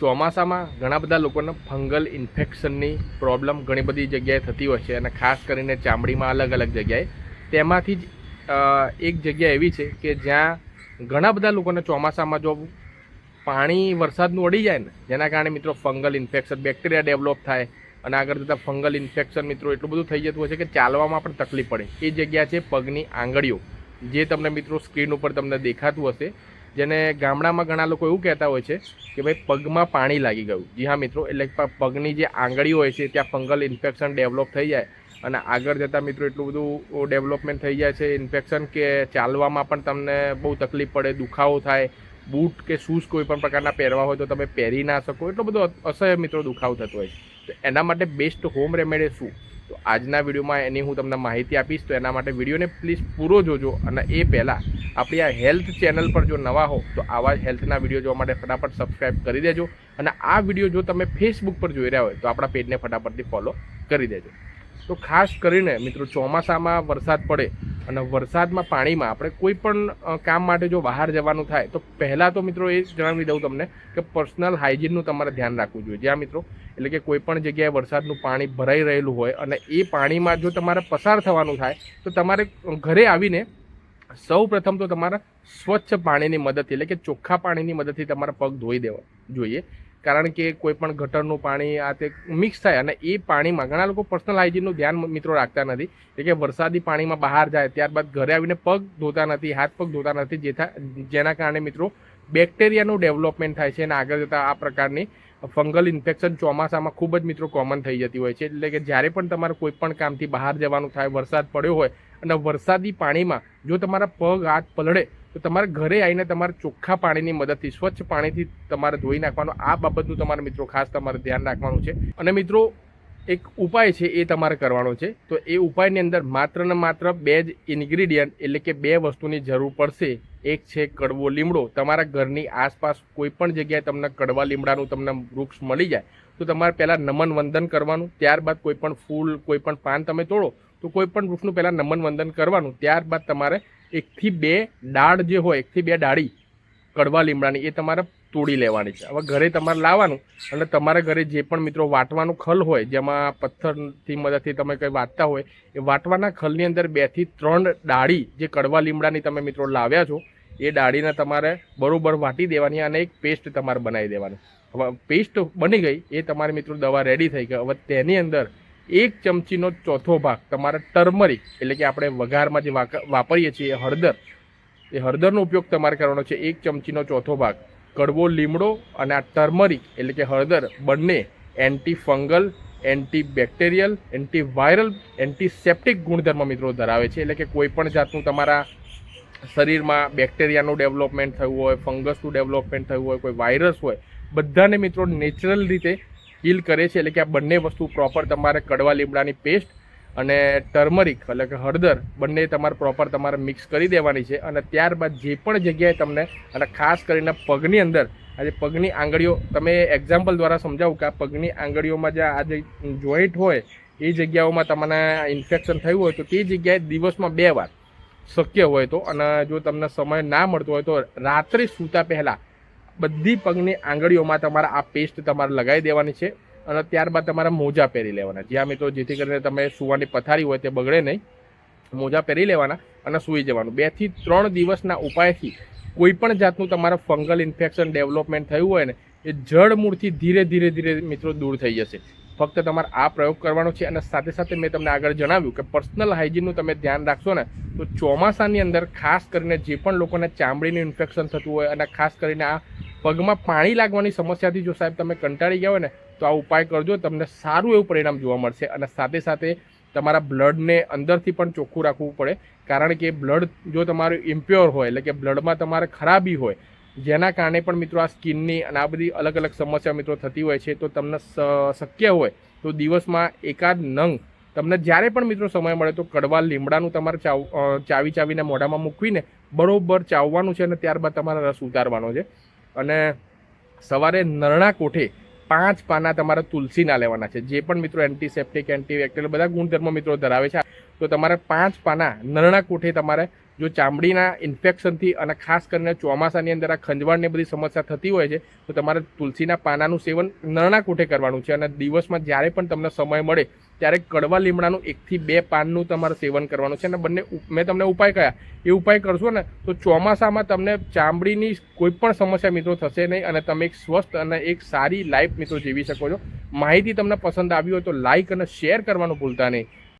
ચોમાસામાં ઘણા બધા લોકોને ફંગલ ઇન્ફેક્શનની પ્રોબ્લેમ ઘણી બધી જગ્યાએ થતી હોય છે અને ખાસ કરીને ચામડીમાં અલગ અલગ જગ્યાએ. તેમાંથી જ એક જગ્યા એવી છે કે જ્યાં ઘણા બધા લોકોને ચોમાસામાં જો પાણી વરસાદનું અડી જાય ને, જેના કારણે મિત્રો ફંગલ ઇન્ફેક્શન બેક્ટેરિયા ડેવલપ થાય અને આગળ જતાં ફંગલ ઇન્ફેક્શન મિત્રો એટલું બધું થઈ જતું હોય છે કે ચાલવામાં પણ તકલીફ પડે. એ જગ્યા છે પગની આંગળીઓ. જે તમને મિત્રો સ્ક્રીન ઉપર તમને દેખાતું હશે. જેને ગામડામાં ઘણા લોકો એવું કહેતા હોય છે કે ભાઈ, પગમાં પાણી લાગી ગયું. જી હા મિત્રો, એટલે પગની જે આંગળીઓ હોય છે, ત્યાં ફંગલ ઇન્ફેક્શન ડેવલપ થઈ જાય. અને આગળ જતાં મિત્રો, એટલું બધું ડેવલપમેન્ટ થઈ જાય છે. ઇન્ફેક્શન કે ચાલવામાં પણ તમને બહુ તકલીફ પડે, દુખાવો થાય, બૂટ કે શૂઝ કોઈ પણ પ્રકારના પહેરવા હોય તો તમે પહેરી ના શકો. એટલો બધો અસહ્ય મિત્રો દુખાવો થતો હોય તો એના માટે બેસ્ટ હોમ રેમેડી શું? તો આજના વિડીયોમાં એની હું તમને માહિતી આપીશ, તો એના માટે વિડીયોને પ્લીઝ પૂરો જોજો અને એ પહેલાં આપણી આ હેલ્થ ચેનલ પર જો નવા હો, તો આવા જ હેલ્થના વીડિયો જોવા માટે ફટાફટ સબસ્ક્રાઇબ કરી દેજો અને આ વીડિયો જો તમે ફેસબુક પર જોઈ રહ્યા હોય, તો આપણા પેજને ફટાફટથી ફોલો કરી દેજો. તો ખાસ કરીને મિત્રો ચોમાસામાં વરસાદ પડે અને વરસાદમાં પાણીમાં આપણે કોઈ પણ કામ માટે જો બહાર જવાનું થાય, તો પહેલાં તો મિત્રો એ જણાવી દઉં તમને કે પર્સનલ હાઇજીનનું તમારે ધ્યાન રાખવું જોઈએ. જ્યાં મિત્રો એટલે કે કોઈ પણ જગ્યાએ વરસાદનું પાણી ભરાઈ રહેલું હોય અને એ પાણીમાં જો તમારે પસાર થવાનું થાય, તો તમારે ઘરે આવીને સૌ પ્રથમ તો તમારા સ્વચ્છ પાણીની મદદથી એટલે કે ચોખ્ખા પાણીની મદદથી તમારા પગ ધોઈ દેવા જોઈએ. કારણ કે કોઈ પણ ગટરનું પાણી આ તે મિક્સ થાય અને એ પાણીમાં ઘણા લોકો પર્સનલ હાઇજીનનું ધ્યાન મિત્રો રાખતા નથી. એટલે કે વરસાદી પાણીમાં બહાર જાય ત્યારબાદ ઘરે આવીને પગ ધોતા નથી, હાથ પગ ધોતા નથી જેથા જેના કારણે મિત્રો બેક્ટેરિયાનું ડેવલપમેન્ટ થાય છે અને આગળ જતાં આ પ્રકારની ફંગલ ઇન્ફેક્શન ચોમાસામાં ખૂબ જ મિત્રો કોમન થઈ જતી હોય છે. એટલે કે જ્યારે પણ તમારે કોઈ પણ કામથી બહાર જવાનું થાય, વરસાદ પડ્યો હોય અને વરસાદી પાણીમાં જો તમારા પગ, હાથ પલળે તો તમારે ઘરે આવીને તમારે ચોખ્ખા પાણીની મદદથી, સ્વચ્છ પાણીથી તમારે ધોઈ નાખવાનું. આ બાબતનું તમારે મિત્રો ખાસ તમારે ધ્યાન રાખવાનું છે. અને મિત્રો, એક ઉપાય છે એ તમારે કરવાનો છે. તો એ ઉપાયની અંદર માત્ર ને માત્ર બે જ ઇન્ગ્રીડિયન્ટ એટલે કે બે વસ્તુની જરૂર પડશે. એક છે કડવો લીમડો. તમારા ઘરની આસપાસ કોઈ પણ જગ્યાએ તમને કડવા લીમડાનું તમને વૃક્ષ મળી જાય, તો તમારે પહેલાં નમન વંદન કરવાનું. ત્યારબાદ કોઈ પણ ફૂલ, કોઈ પણ પાન તમે તોડો, તો કોઈ પણ વૃક્ષનું પહેલાં નમન વંદન કરવાનું. ત્યારબાદ તમારે એકથી બે ડાળ જે હોય, એકથી બે ડાળી કડવા લીમડાની, એ તમારે તોડી લેવાની છે. હવે ઘરે તમારે લાવવાનું અને તમારા ઘરે જે પણ મિત્રો વાટવાનું ખલ હોય, જેમાં પથ્થરથી મદદથી તમે કંઈ વાટતા હોય, એ વાટવાના ખલની અંદર બેથી ત્રણ ડાળી જે કડવા લીમડાની તમે મિત્રો લાવ્યા છો, એ ડાળીને તમારે બરોબર વાટી દેવાની અને એક પેસ્ટ તમારે બનાવી દેવાની. હવે પેસ્ટ બની ગઈ, એ તમારી મિત્રો દવા રેડી થઈ ગઈ. હવે તેની અંદર એક ચમચીનો ચોથો ભાગ, તમારે ટર્મરિક, એટલે કે આપણે વઘારમાં જે વાપરીએ છીએ હળદર. એ હળદરનો ઉપયોગ તમારે કરવાનો છે એક ચમચીનો ચોથો ભાગ. કડવો લીમડો અને આ ટર્મરિક, એટલે કે હળદર, બંને anti fungal anti bacterial anti viral antiseptic ગુણધર્મ મિત્રો ધરાવે છે. એટલે કે કોઈ પણ જાતનું તમારા શરીરમાં બેક્ટેરિયાનું ડેવલપમેન્ટ થયું હોય ફંગસનું ડેવલપમેન્ટ થયું હોય, કોઈ વાયરસ હોય, બધાને મિત્રો નેચરલ રીતે હીલ કરે છે, એટલે કે આ બંને વસ્તુ પ્રોપર તમારે કડવા લીમડાની પેસ્ટ અને ટર્મરિક એટલે કે હળદર, બંને તમારે પ્રોપર તમારે મિક્સ કરી દેવાની છે. અને ત્યારબાદ જે પણ જગ્યાએ તમને, અને ખાસ કરીને પગની અંદર, આજે પગની આંગળીઓ, તમે એક્ઝામ્પલ દ્વારા સમજાવું કે આ પગની આંગળીઓમાં જે આ જે જોઈન્ટ હોય, એ જગ્યાઓમાં તમને ઇન્ફેક્શન થયું હોય તો તે જગ્યાએ દિવસમાં બે વાર શક્ય હોય તો, અને જો તમને સમય ના મળતો હોય તો રાત્રે સૂતા પહેલાં બધી પગની આંગળીઓમાં તમારે આ પેસ્ટ તમારે લગાવી દેવાની છે અને ત્યારબાદ તમારા મોજા પહેરી લેવાના. જ્યાં મિત્રો જેથી કરીને તમે સુવાની પથારી હોય તે બગડે નહીં. મોજા પહેરી લેવાના અને સૂઈ જવાનું. બેથી ત્રણ દિવસના ઉપાયથી કોઈ પણ જાતનું તમારા ફંગલ ઇન્ફેક્શન ડેવલપમેન્ટ થયું હોય ને, એ જડમૂળથી ધીરે ધીરે ધીરે મિત્રો દૂર થઈ જશે. ફક્ત તમારે આ પ્રયોગ કરવાનો છે અને સાથે સાથે મેં તમને આગળ જણાવ્યું કે પર્સનલ હાઇજીનનું તમે ધ્યાન રાખશો ને, તો ચોમાસાની અંદર ખાસ કરીને જે પણ લોકોને ચામડીનું ઇન્ફેક્શન થતું હોય અને ખાસ કરીને આ પગમાં પાણી લાગવાની સમસ્યાથી જો સાહેબ તમે કંટાળી ગયા હોય ને, તો આ ઉપાય કરજો, તમને સારું એવું પરિણામ જોવા મળશે અને સાથે સાથે તમારા બ્લડને અંદરથી પણ ચોખ્ખું રાખવું પડે. કારણ કે બ્લડ જો તમારું ઇમ્પ્યોર હોય, એટલે કે બ્લડમાં તમારે ખરાબી હોય, જેના કારણે પણ મિત્રો આ સ્કિનની અને આ બધી અલગ અલગ સમસ્યા મિત્રો થતી હોય છે, તો તમને શક્ય હોય, તો દિવસમાં એકાદ નંગ તમને જ્યારે પણ મિત્રો સમય મળે, તો કડવા લીમડાનું તમારે ચાવ ચાવી ચાવીને મોઢામાં મૂકવીને બરોબર ચાવવાનું છે અને ત્યારબાદ તમારે રસ ઉતારવાનો છે. અને સવારે નરણા કોઠે પાંચ પાના તમારે તુલસીના લેવાના છે. જે પણ મિત્રો એન્ટીસેપ્ટિક એન્ટીબેક્ટેરિયલ બધા ગુણધર્મ મિત્રો ધરાવે છે. તો તમારે પાંચ પાના નરણા કોઠે તમારે જો ચામડીના ઇન્ફેક્શનથી અને ખાસ કરીને ચોમાસાની અંદર આ ખંજવાળને બધી સમસ્યા થતી હોય છે, તો તમારે તુલસીના પાનાનું સેવન નાના કોઠે કરવાનું છે. અને દિવસમાં જ્યારે પણ તમને સમય મળે, ત્યારે કડવા લીમડાનું એકથી બે પાનનું તમારે સેવન કરવાનું છે. અને બંને મેં તમને ઉપાય કયા, એ ઉપાય કરશો ને, તો ચોમાસામાં તમને ચામડીની કોઈ પણ સમસ્યા મિત્રો થશે નહીં અને તમે એક સ્વસ્થ અને એક સારી લાઈફ મિત્રો જીવી શકો છો. માહિતી તમને પસંદ આવી હોય તો લાઈક અને શેર કરવાનું ભૂલતા નહીં.